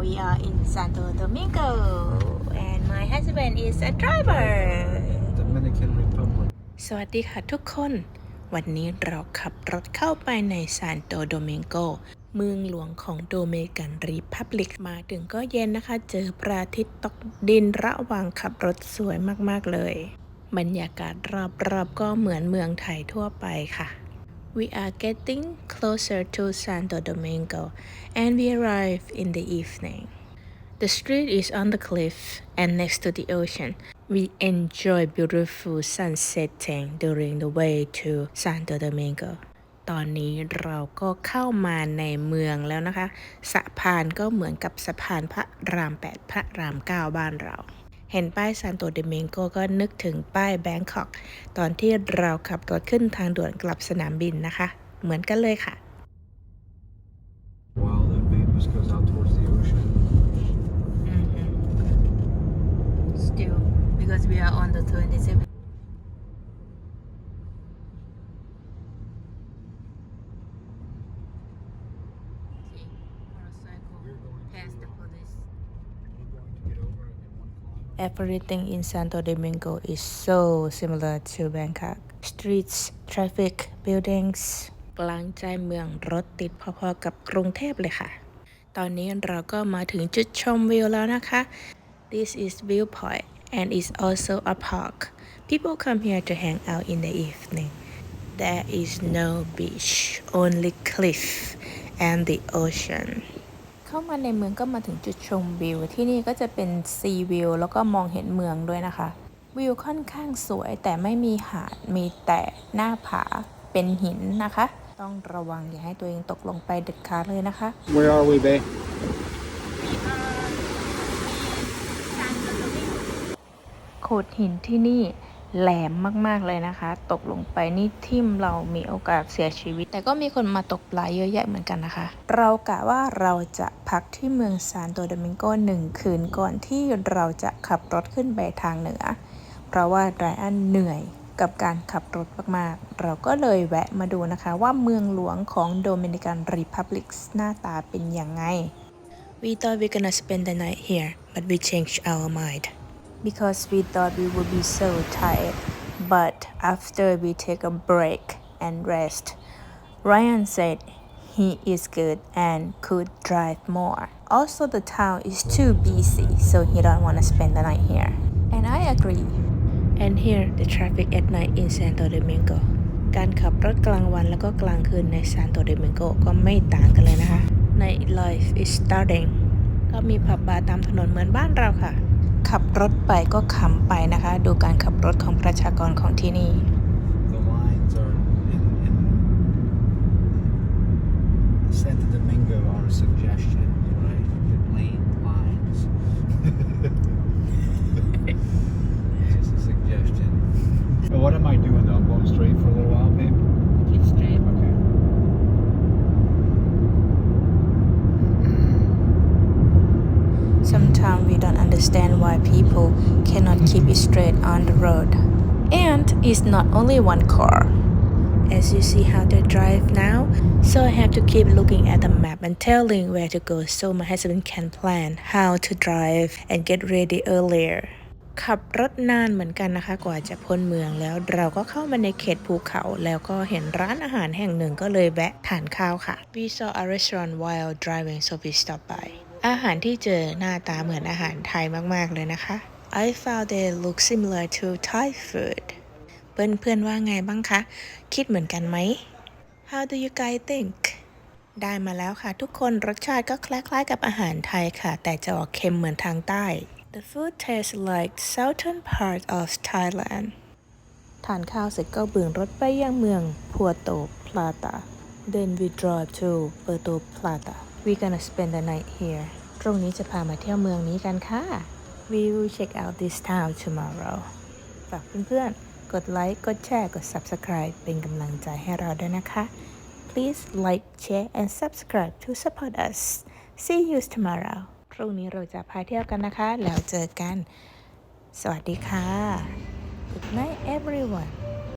we are in Santo Domingo and my husband is a driver Dominican Republic. สวัสดีค่ะทุกคน วันนี้เราขับรถเข้าไปในซานโตโดมิงโก เมืองหลวงของโดเมกันรีพับลิก มาถึงก็เย็นนะคะ เจอพระอาทิตย์ตกดินระหว่างขับรถสวยมากๆเลย บรรยากาศรอบๆก็เหมือนเมืองไทยทั่วไปค่ะ We are getting closer to Santo Domingo and we arrive in the evening. The street is on the cliff and next to the ocean. We enjoy beautiful sunsetting during the way to Santo Domingo. ตอนนี้เราก็เข้ามาในเมืองแล้วนะคะ สะพานก็เหมือนกับสะพานพระราม 8 พระราม 9 บ้านเรา เห็นป้ายซานโตเดเมงโกก็นึกถึงป้ายแบงคอกตอนที่เราขับรถขึ้นทางด่วนกลับสนามบินนะคะ เหมือนกันเลยค่ะ While the Venus goes out towards the ocean. Still, because we are on the 27. See, motorcycle past the police. Everything in Santo Domingo is so similar to Bangkok. Streets, traffic, buildings กลางใจเมืองรถติดพอๆกับกรุงเทพเลยค่ะ ตอนนี้เราก็มาถึงจุดชมวิวแล้วนะคะ This is viewpoint and is also a park. People come here to hang out in the evening. There is no beach, only cliff and the ocean. เข้ามาในเมืองก็มาถึงจุดชมวิว ที่นี่ก็จะเป็นซีวิวแล้วก็มองเห็นเมืองด้วยนะคะ วิวค่อนข้างสวยแต่ไม่มีหาดมีแต่หน้าผาเป็นหินนะคะ ต้องระวังอย่าให้ตัวเองตกลงไปเด็ดขาดเลยนะคะ Where are we, babe? โขดหินที่นี่ แหลมมากๆเลยนะคะ ตกลงไปนี่ทิ่มเรามีโอกาสเสียชีวิต แต่ก็มีคนมาตกปลาเยอะแยะเหมือนกันนะคะ เรากะว่าเราจะพักที่เมืองซานโตโดมิงโกหนึ่งคืนก่อนที่เราจะขับรถขึ้นไปทางเหนือ เพราะว่าไรอันเหนื่อยกับการขับรถมากๆ เราก็เลยแวะมาดูนะคะว่าเมืองหลวงของโดมินิกันรีพับลิกหน้าตาเป็นยังไง We thought we gonna spend the night here but we changed our mind because we thought we would be so tired. But after we take a break and rest, Ryan said he is good and could drive more. Also, the town is too busy, so he don't want to spend the night here. And I agree. And here, the traffic at night in Santo Domingo. การขับรถกลางวันแล้วก็กลางคืนในซานโตเดมิงโกก็ไม่ต่างกันเลยนะคะ Night life is starting ก็มีผับบาร์ตามถนนเหมือนบ้านเราค่ะ ขับรถไปก็ขำไปนะคะ ดูการขับรถของประชากรของที่นี่ Sometimes we don't understand why people cannot keep it straight on the road. And it's not only one car. As you see how they drive now, so I have to keep looking at the map and telling where to go so my husband can plan how to drive and get ready earlier. ขับรถนานเหมือนกันนะคะ กว่าจะพ้นเมืองแล้วเราก็เข้ามาในเขตภูเขา แล้วก็เห็นร้านอาหารแห่งหนึ่งก็เลยแวะทานข้าวค่ะ We saw a restaurant while driving so we stopped by อาหารที่เจอหน้าตาเหมือนอาหารไทยมาก ๆ เลยนะคะ I found they look similar to Thai food เพื่อนๆว่าไงบ้างคะ คิดเหมือนกันไหม How do you guys think ได้มาแล้วค่ะ ทุกคนรสชาติก็คล้าย ๆ กับอาหารไทยค่ะ แต่จะออกเค็มเหมือนทางใต้ The food tastes like southern part of Thailand ทานข้าวเสร็จก็บึงรถไปยังเมืองพัวโตพลาตา Then we drive to Puerto Plata. We gonna spend the night here. ตรงนี้จะพามาเที่ยวเมืองนี้กันค่ะ We will check out this town tomorrow. ฝากเพื่อนๆ กดไลค์ กดแชร์ กด Subscribe เป็นกำลังใจให้เราด้วยนะคะ Please like, share and subscribe to support us. See you tomorrow. พรุ่งนี้เราจะพาเที่ยวกันนะคะ แล้วเจอกัน สวัสดีค่ะ Good night everyone.